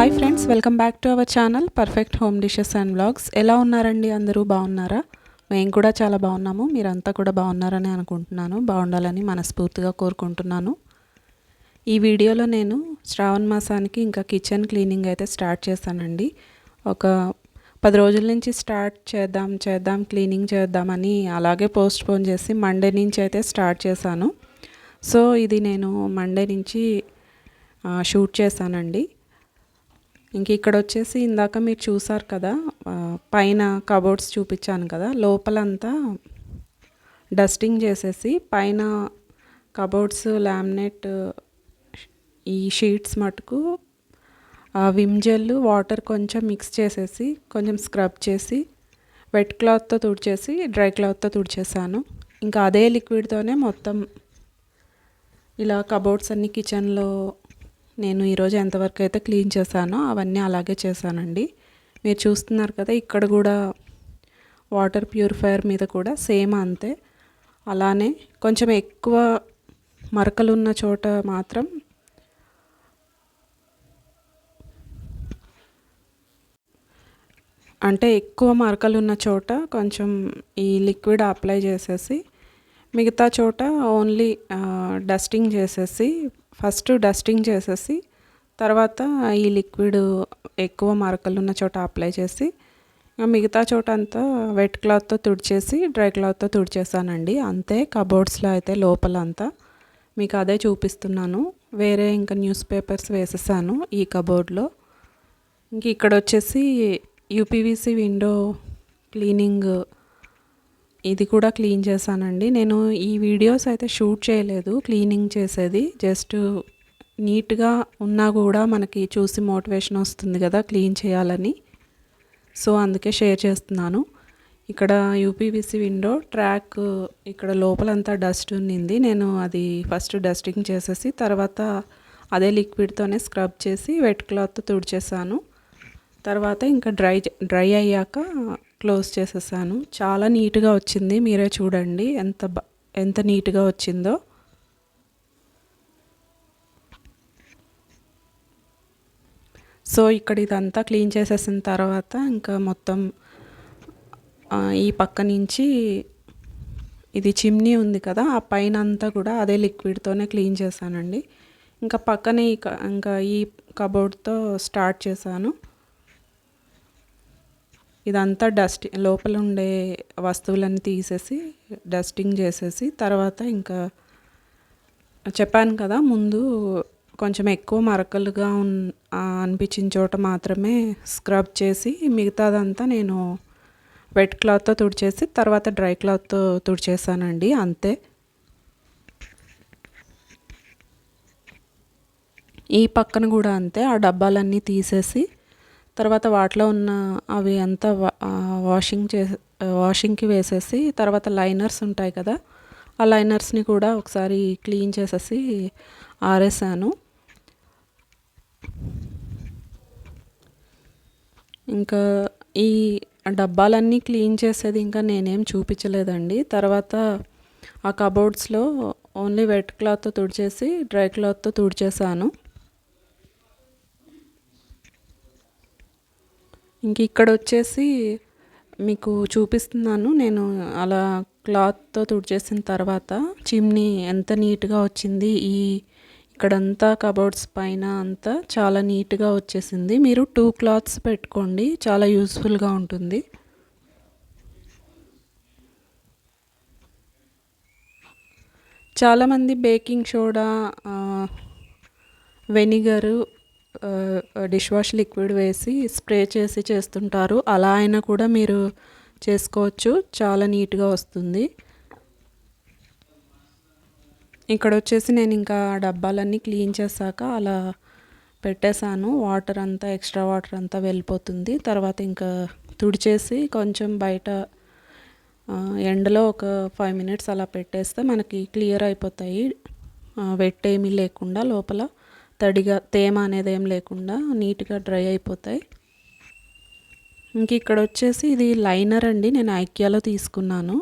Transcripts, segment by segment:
Hi friends welcome back to our channel perfect home dishes and vlogs ఎలా ఉన్నారండి అందరూ? బాగున్నారా? మేము కూడా చాలా బాగున్నాము. మీరంతా కూడా బాగున్నారని అనుకుంటున్నాను. బాగుండాలని మనస్ఫూర్తిగా కోరుకుంటున్నాను. ఈ వీడియోలో నేను శ్రావణ మాసానికి ఇంకా కిచెన్ క్లీనింగ్ అయితే స్టార్ట్ చేశానండి. ఒక పది రోజుల నుంచి స్టార్ట్ చేద్దాం చేద్దాం క్లీనింగ్ చేద్దామని అలాగే పోస్ట్ పోన్ చేసి మండే నుంచి అయితే స్టార్ట్ చేశాను. సో ఇది నేను మండే నుంచి షూట్ చేశానండి. ఇంక ఇక్కడ వచ్చేసి ఇందాక మీరు చూసారు కదా పైన కబోర్డ్స్ చూపించాను కదా లోపలంతా డస్టింగ్ చేసేసి పైన కబోర్డ్స్ లామినేట్ ఈ షీట్స్ మటుకు విమ్ జెల్ వాటర్ కొంచెం మిక్స్ చేసేసి కొంచెం స్క్రబ్ చేసి వెట్ క్లాత్తో తుడిచేసి డ్రై క్లాత్తో తుడిచేసాను. ఇంకా అదే లిక్విడ్తోనే మొత్తం ఇలా కబోర్డ్స్ అన్ని కిచెన్లో నేను ఈరోజు ఎంతవరకు అయితే క్లీన్ చేశానో అవన్నీ అలాగే చేశానండి. మీరు చూస్తున్నారు కదా ఇక్కడ కూడా వాటర్ ప్యూరిఫైయర్ మీద కూడా సేమ్ అంతే. అలానే కొంచెం ఎక్కువ మరకలు ఉన్న చోట మాత్రం అంటే ఎక్కువ మరకలు ఉన్న చోట కొంచెం ఈ లిక్విడ్ అప్లై చేసేసి మిగతా చోట ఓన్లీ డస్టింగ్ చేసేసి ఫస్ట్ డస్టింగ్ చేసేసి తర్వాత ఈ లిక్విడ్ ఎక్కువ మరకలు ఉన్న చోట అప్లై చేసి మిగతా చోట అంతా వెట్ క్లాత్తో తుడిచేసి డ్రై క్లాత్తో తుడిచేసానండి. అంతే కబోర్డ్స్లో అయితే లోపల అంతా మీకు అదే చూపిస్తున్నాను. వేరే ఇంకా న్యూస్ పేపర్స్ వేసేసాను ఈ కబోర్డ్లో. ఇంక ఇక్కడ వచ్చేసి యూపీవీసీ విండో క్లీనింగ్ ఇది కూడా క్లీన్ చేశానండి. నేను ఈ వీడియోస్ అయితే షూట్ చేయలేదు క్లీనింగ్ చేసేది. జస్ట్ నీట్గా ఉన్నా కూడా మనకి చూసి మోటివేషన్ వస్తుంది కదా క్లీన్ చేయాలని. సో అందుకే షేర్ చేస్తున్నాను. ఇక్కడ యూపీవీసీ విండో ట్రాక్ ఇక్కడ లోపలంతా డస్ట్ ఉన్నింది. నేను అది ఫస్ట్ డస్టింగ్ చేసేసి తర్వాత అదే లిక్విడ్తోనే స్క్రబ్ చేసి వెట్ క్లాత్ తుడిచేసాను తర్వాత ఇంకా డ్రై డ్రై అయ్యాక క్లోజ్ చేసేసాను. చాలా నీట్గా వచ్చింది. మీరే చూడండి. ఎంత ఎంత నీట్గా వచ్చిందో. సో ఇక్కడ ఇదంతా క్లీన్ చేసేసిన తర్వాత ఇంకా మొత్తం ఈ పక్క నుంచి ఇది చిమ్నీ ఉంది కదా ఆ పైన అంతా కూడా అదే లిక్విడ్తోనే క్లీన్ చేశానండి. ఇంకా పక్కనే ఇంకా ఈ కబోర్డ్తో స్టార్ట్ చేశాను. ఇదంతా డస్ట్ లోపల ఉండే వస్తువులన్నీ తీసేసి డస్టింగ్ చేసేసి తర్వాత ఇంకా చెప్పాను కదా ముందు కొంచెం ఎక్కువ మరకలుగా ఉన్ అనిపించిన చోట మాత్రమే స్క్రబ్ చేసి మిగతాదంతా నేను వెట్ క్లాత్తో తుడిచేసి తర్వాత డ్రై క్లాత్తో తుడిచేసానండి అంతే. ఈ పక్కన కూడా అంతే ఆ డబ్బాలన్నీ తీసేసి తర్వాత వాటిలో ఉన్న అవి అంతా వా- వాషింగ్ చే వాషింగ్కి వేసేసి తర్వాత లైనర్స్ ఉంటాయి కదా ఆ లైనర్స్ని కూడా ఒకసారి క్లీన్ చేసేసి ఆరేసాను. ఇంకా ఈ డబ్బాలన్నీ క్లీన్ చేసేది ఇంకా నేనేం చూపించలేదండి. తర్వాత ఆ కబోర్డ్స్లో ఓన్లీ వెట్ క్లాత్తో తుడిచేసి డ్రై క్లాత్తో తుడిచేసాను. ఇంక ఇక్కడ వచ్చేసి మీకు చూపిస్తున్నాను. నేను అలా క్లాత్తో తుడిచేసిన తర్వాత చిమ్నీ ఎంత నీట్గా వచ్చింది ఈ ఇక్కడంతా కబోర్డ్స్ పైన అంతా చాలా నీట్గా వచ్చేసింది. మీరు టూ క్లాత్స్ పెట్టుకోండి చాలా యూస్ఫుల్గా ఉంటుంది. చాలామంది baking soda vinegar dish wash liquid వేసి స్ప్రే చేసి చేస్తుంటారు. అలా అయినా కూడా మీరు చేసుకోవచ్చు. చాలా నీట్గా వస్తుంది. ఇక్కడ వచ్చేసి నేను ఇంకా డబ్బాలన్నీ క్లీన్ చేశాక అలా పెట్టేశాను. వాటర్ అంతా ఎక్స్ట్రా వాటర్ అంతా వెళ్ళిపోతుంది. తర్వాత ఇంకా తుడిచేసి కొంచెం బయట ఎండలో ఒక ఫైవ్ మినిట్స్ అలా పెట్టేస్తే మనకి క్లియర్ అయిపోతాయి. వెట్ ఏమీ లేకుండా లోపల. తడిగా తేమ అనేది ఏం లేకుండా నీట్గా డ్రై అయిపోతాయి. ఇంక ఇక్కడ వచ్చేసి ఇది లైనర్ అండి నేను ఐక్యాలో తీసుకున్నాను.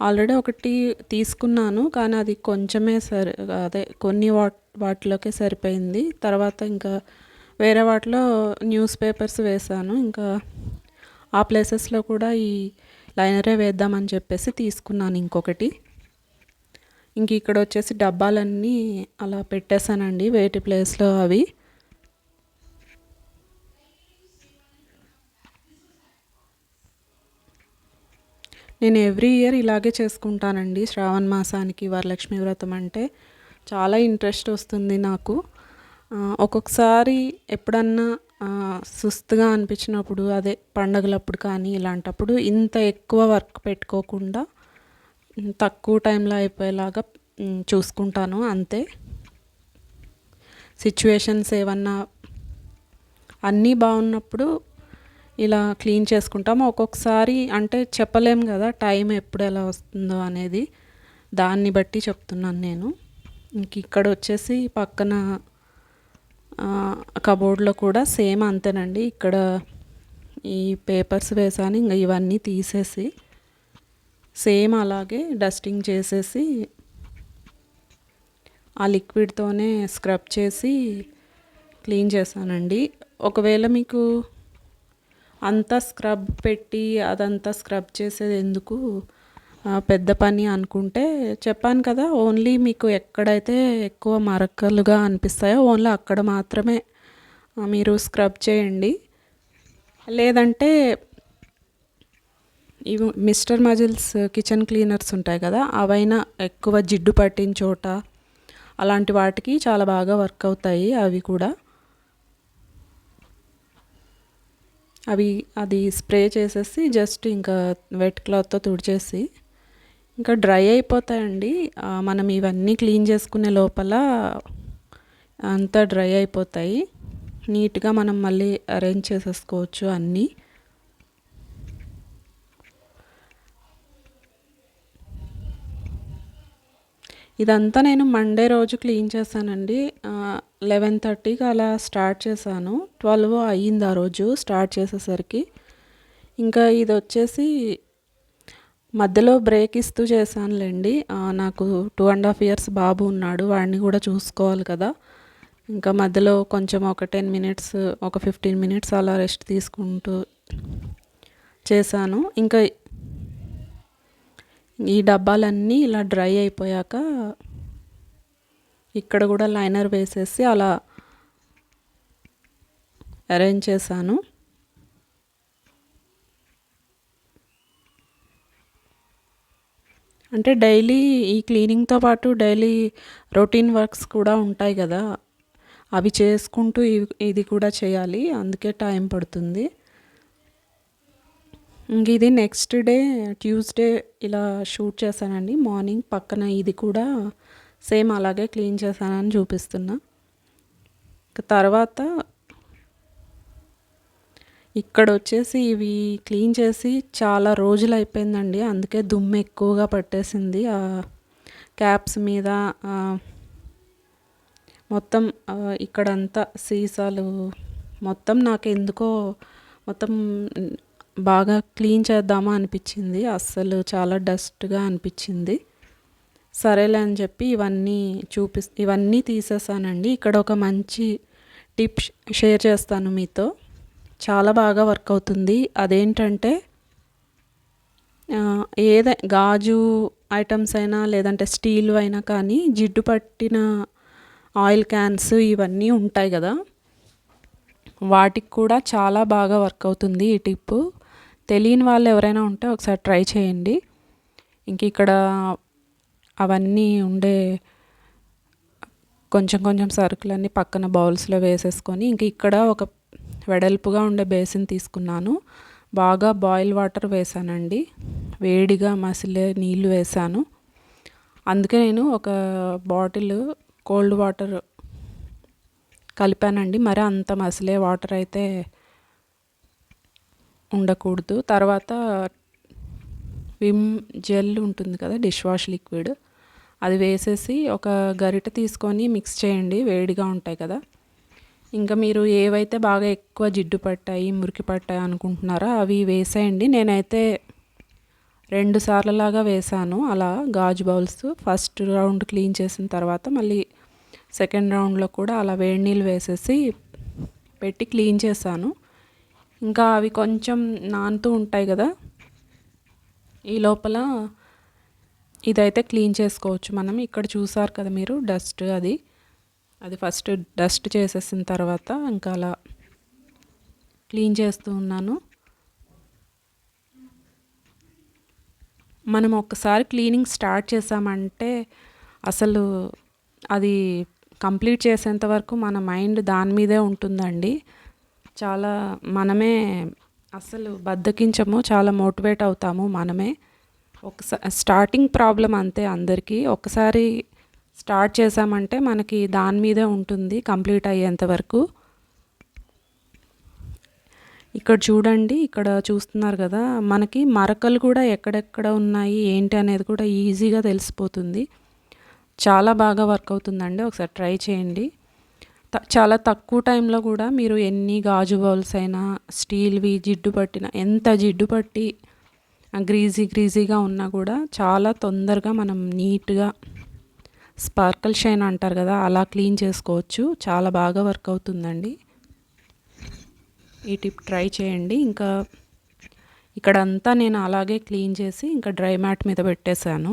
ఆల్రెడీ ఒకటి తీసుకున్నాను కానీ అది కొంచెమే సరి అదే కొన్ని వాట్ వాటిలోకే సరిపోయింది. తర్వాత ఇంకా వేరే వాటిలో న్యూస్ పేపర్స్ వేశాను ఇంకా ఆ ప్లేసెస్లో కూడా ఈ లైనరే వేద్దామని చెప్పేసి తీసుకున్నాను ఇంకొకటి. ఇంక ఇక్కడ వచ్చేసి డబ్బాలన్నీ అలా పెట్టేశానండి వేటి ప్లేస్లో అవి. నేను ఎవ్రీ ఇయర్ ఇలాగే చేసుకుంటానండి. శ్రావణ మాసానికి వరలక్ష్మి వ్రతం అంటే చాలా ఇంట్రెస్ట్ వస్తుంది నాకు. ఒక్కొక్కసారి ఎప్పుడన్నా సుస్తుగా అనిపించినప్పుడు అదే పండగలప్పుడు కానీ ఇలాంటప్పుడు ఇంత ఎక్కువ వర్క్ పెట్టుకోకుండా తక్కువ టైంలో అయిపోయేలాగా చూసుకుంటాను అంతే. సిచ్యువేషన్స్ ఏమన్నా అన్నీ బాగున్నప్పుడు ఇలా క్లీన్ చేసుకుంటాము ఒక్కొక్కసారి అంటే చెప్పలేం కదా టైం ఎప్పుడు ఎలా వస్తుందో అనేది. దాన్ని బట్టి చెప్తున్నాను నేను. ఇంక ఇక్కడ వచ్చేసి పక్కన కబోర్డ్లో కూడా సేమ్ అంతేనండి. ఇక్కడ ఈ పేపర్స్ వేసాను ఇంకా ఇవన్నీ తీసేసి సేమ్ అలాగే డస్టింగ్ చేసేసి ఆ లిక్విడ్తోనే స్క్రబ్ చేసి క్లీన్ చేశానండి. ఒకవేళ మీకు అంతా స్క్రబ్ పెట్టి అదంతా స్క్రబ్ చేసేది ఎందుకు పెద్ద పని అనుకుంటే చెప్పాను కదా ఓన్లీ మీకు ఎక్కడైతే ఎక్కువ మరకలుగా అనిపిస్తాయో ఓన్లీ అక్కడ మాత్రమే మీరు స్క్రబ్ చేయండి. లేదంటే ఇవి మిస్టర్ మజిల్స్ కిచెన్ క్లీనర్స్ ఉంటాయి కదా అవైనా ఎక్కువ జిడ్డు పట్టిన చోట అలాంటి వాటికి చాలా బాగా వర్క్ అవుతాయి అవి కూడా. అవి అది స్ప్రే చేసేసి జస్ట్ ఇంకా వెట్ క్లాత్తో తుడిచేసి ఇంకా డ్రై అయిపోతాయండి. మనం ఇవన్నీ క్లీన్ చేసుకునే లోపల అంతా డ్రై అయిపోతాయి. నీట్గా మనం మళ్ళీ అరేంజ్ చేసేసుకోవచ్చు అన్నీ. ఇదంతా నేను మండే రోజు క్లీన్ చేశానండి. లెవెన్ థర్టీకి అలా స్టార్ట్ చేశాను. ట్వెల్వ్ అయ్యింది ఆ రోజు స్టార్ట్ చేసేసరికి. ఇంకా ఇది వచ్చేసి మధ్యలో బ్రేక్ ఇస్తూ చేశానులేండి. నాకు టూ అండ్ హాఫ్ ఇయర్స్ బాబు ఉన్నాడు వాడిని కూడా చూసుకోవాలి కదా. ఇంకా మధ్యలో కొంచెం ఒక టెన్ మినిట్స్ ఒక ఫిఫ్టీన్ మినిట్స్ అలా రెస్ట్ తీసుకుంటూ చేశాను. ఇంకా ఈ డబ్బాలన్నీ ఇలా డ్రై అయిపోయాక ఇక్కడ కూడా లైనర్ వేసేసి అలా అరేంజ్ చేశాను. అంటే డైలీ ఈ క్లీనింగ్తో పాటు డైలీ రొటీన్ వర్క్స్ కూడా ఉంటాయి కదా. అవి చేసుకుంటూ ఇది కూడా చేయాలి. అందుకే టైం పడుతుంది. ఇది నెక్స్ట్ డే ట్యూస్డే ఇలా షూట్ చేశానండి. మార్నింగ్ పక్కన ఇది కూడా సేమ్ అలాగే క్లీన్ చేశానని చూపిస్తున్నా. తర్వాత ఇక్కడ వచ్చేసి ఇవి క్లీన్ చేసి చాలా రోజులు అయిపోయిందండి. అందుకే దుమ్ము ఎక్కువగా పట్టేసింది. ఆ క్యాప్స్ మీద మొత్తం ఇక్కడంతా సీసాలు మొత్తం నాకు ఎందుకో మొత్తం బాగా క్లీన్ చేద్దామా అనిపించింది. అస్సలు చాలా డస్ట్గా అనిపించింది. సరేలే అని చెప్పి ఇవన్నీ చూపి ఇవన్నీ తీసేసానండి. ఇక్కడ ఒక మంచి టిప్ షేర్ చేస్తాను మీతో. చాలా బాగా వర్క్ అవుతుంది. అదేంటంటే ఏదై గాజు ఐటమ్స్ అయినా లేదంటే స్టీల్ అయినా కానీ జిడ్డు పట్టిన ఆయిల్ క్యాన్స్ ఇవన్నీ ఉంటాయి కదా. వాటికి కూడా చాలా బాగా వర్క్ అవుతుంది ఈ టిప్పు. తెలియని వాళ్ళు ఎవరైనా ఉంటే ఒకసారి ట్రై చేయండి. ఇంక ఇక్కడ అవన్నీ ఉండే కొంచెం కొంచెం సరుకులన్నీ పక్కన బౌల్స్లో వేసేసుకొని ఇంక ఇక్కడ ఒక వెడల్పుగా ఉండే బేసిన్ తీసుకున్నాను. బాగా బాయిల్ వాటర్ వేసానండి. వేడిగా మసిలే నీళ్ళు వేసాను. అందుకే నేను ఒక బాటిల్ కోల్డ్ వాటర్ కలిపానండి. మరి అంత మసిలే వాటర్ అయితే ఉండకూడదు. తర్వాత విమ్ జెల్ ఉంటుంది కదా డిష్ వాష్ లిక్విడ్. అది వేసేసి ఒక గరిట తీసుకొని మిక్స్ చేయండి వేడిగా ఉంటాయి కదా. ఇంకా మీరు ఏవైతే బాగా ఎక్కువ జిడ్డు పట్టాయి మురికి పట్టాయి అనుకుంటున్నారో అవి వేసేయండి. నేనైతే రెండు సార్లలాగా వేసాను. అలా గాజు బౌల్స్ ఫస్ట్ రౌండ్ క్లీన్ చేసిన తర్వాత మళ్ళీ సెకండ్ రౌండ్లో కూడా అలా వేడి నీళ్ళు వేసేసి పెట్టి క్లీన్ చేశాను. ఇంకా అవి కొంచెం నానుతూ ఉంటాయి కదా. ఈ లోపల ఇదైతే క్లీన్ చేసుకోవచ్చు మనం. ఇక్కడ చూసారు కదా మీరు డస్ట్ అది. అది ఫస్ట్ డస్ట్ చేసేసిన తర్వాత ఇంకా అలా క్లీన్ చేస్తూ ఉన్నాను. మనం ఒక్కసారి క్లీనింగ్ స్టార్ట్ చేసామంటే అసలు అది కంప్లీట్ చేసేంత వరకు మన మైండ్ దాని మీదే ఉంటుందండి. చాలా మనమే అసలు బద్దకించము చాలా మోటివేట్ అవుతాము మనమే. ఒకసారి స్టార్టింగ్ ప్రాబ్లం అంతే అందరికీ. ఒకసారి స్టార్ట్ చేసామంటే మనకి దాని మీదే ఉంటుంది కంప్లీట్ అయ్యేంత వరకు. ఇక్కడ చూడండి ఇక్కడ చూస్తున్నారు కదా మనకి మరకలు కూడా ఎక్కడెక్కడ ఉన్నాయి ఏంటి అనేది కూడా ఈజీగా తెలిసిపోతుంది. చాలా బాగా వర్క్ అవుతుందండి ఒకసారి ట్రై చేయండి. చాలా తక్కువ టైంలో కూడా మీరు ఎన్ని గాజు బౌల్స్ అయినా స్టీల్వి జిడ్డు పట్టిన ఎంత జిడ్డు పట్టి గ్రీజీ గ్రీజీగా ఉన్నా కూడా చాలా తొందరగా మనం నీట్గా స్పార్కల్ షైన్ అంటారు కదా అలా క్లీన్ చేసుకోవచ్చు. చాలా బాగా వర్క్ అవుతుందండి. ఈ టిప్ ట్రై చేయండి. ఇంకా ఇక్కడంతా నేను అలాగే క్లీన్ చేసి ఇంకా డ్రై మ్యాట్ మీద పెట్టేశాను.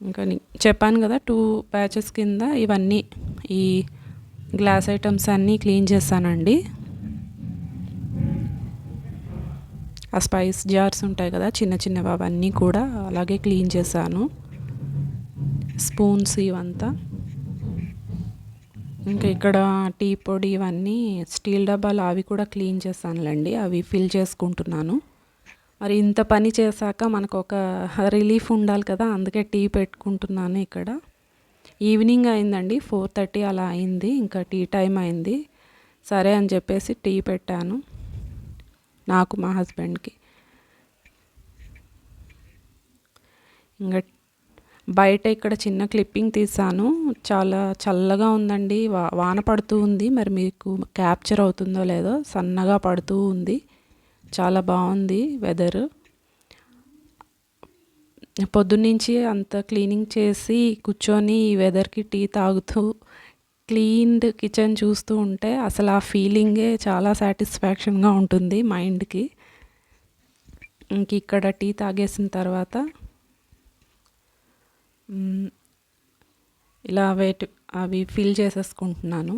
ఇంకా చెప్పాను కదా టూ ప్యాచెస్ కింద ఇవన్నీ ఈ గ్లాస్ ఐటమ్స్ అన్నీ క్లీన్ చేశానండి ఆ స్పైస్ జార్స్ ఉంటాయి కదా చిన్న చిన్నవి అవన్నీ కూడా అలాగే క్లీన్ చేశాను. స్పూన్స్ ఇవంతా. ఇంకా ఇక్కడ టీ పొడి ఇవన్నీ స్టీల్ డబ్బాలు అవి కూడా క్లీన్ చేశానులేండి అవి ఫిల్ చేసుకుంటున్నాను. మరి ఇంత పని చేశాక మనకు ఒక రిలీఫ్ ఉండాలి కదా అందుకే టీ పెట్టుకుంటున్నాను ఇక్కడ. ఈవినింగ్ అయిందండి ఫోర్ థర్టీ అలా అయింది ఇంకా టీ టైం అయింది. సరే అని చెప్పేసి టీ పెట్టాను నాకు మా హస్బెండ్కి. ఇంకా బయట ఇక్కడ చిన్న క్లిప్పింగ్ తీసాను చాలా చల్లగా ఉందండి వా వాన పడుతూ ఉంది మరి మీకు క్యాప్చర్ అవుతుందో లేదో సన్నగా పడుతూ ఉంది చాలా బాగుంది వెదర్. పొద్దున్నుంచి అంత క్లీనింగ్ చేసి కూర్చొని ఈ వెదర్కి టీ తాగుతూ క్లీన్డ్ కిచెన్ చూస్తూ ఉంటే అసలు ఆ ఫీలింగే చాలా సాటిస్ఫాక్షన్గా ఉంటుంది మైండ్కి. ఇంక ఇక్కడ టీ తాగేసిన తర్వాత ఇలా వెయిట్ అవి ఫిల్ చేసేసుకుంటున్నాను.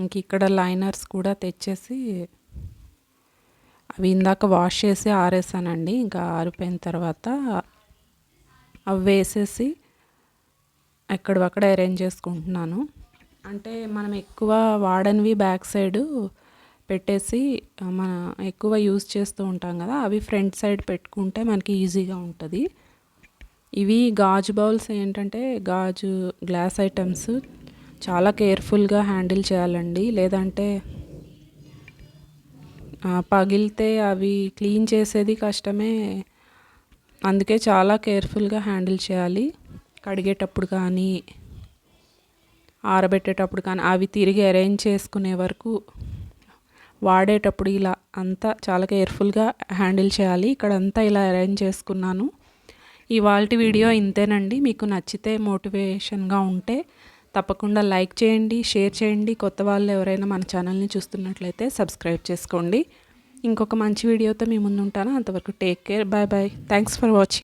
ఇంక ఇక్కడ లైనర్స్ కూడా తెచ్చేసి అవి ఇందాక వాష్ చేసి ఆరేసానండి. ఇంకా ఆరిపోయిన తర్వాత అవి వేసేసి ఎక్కడక్కడ అరేంజ్ చేసుకుంటున్నాను. అంటే మనం ఎక్కువ వాడనివి బ్యాక్ సైడ్ పెట్టేసి మన ఎక్కువ యూజ్ చేస్తూ ఉంటాం కదా అవి ఫ్రంట్ సైడ్ పెట్టుకుంటే మనకి ఈజీగా ఉంటుంది. ఇవి గాజు బౌల్స్ ఏంటంటే గాజు గ్లాస్ ఐటమ్స్ చాలా కేర్ఫుల్గా హ్యాండిల్ చేయాలండి. లేదంటే పగిలితే అవి క్లీన్ చేసేది కష్టమే. అందుకే చాలా కేర్ఫుల్గా హ్యాండిల్ చేయాలి. కడిగేటప్పుడు కానీ ఆరబెట్టేటప్పుడు కానీ అవి తిరిగి అరేంజ్ చేసుకునే వరకు వాడేటప్పుడు ఇలా అంతా చాలా కేర్ఫుల్గా హ్యాండిల్ చేయాలి. ఇక్కడ అంతా ఇలా అరేంజ్ చేసుకున్నాను. ఇవాళ వీడియో ఇంతేనండి. మీకు నచ్చితే మోటివేషన్గా ఉంటే తప్పకుండా లైక్ చేయండి షేర్ చేయండి. కొత్త వాళ్ళు ఎవరైనా మన ఛానల్ని చూస్తున్నట్లయితే సబ్స్క్రైబ్ చేసుకోండి. ఇంకొక మంచి వీడియోతో మీ ముందు ఉంటాను అంతవరకు take care. Bye bye. Thanks for watching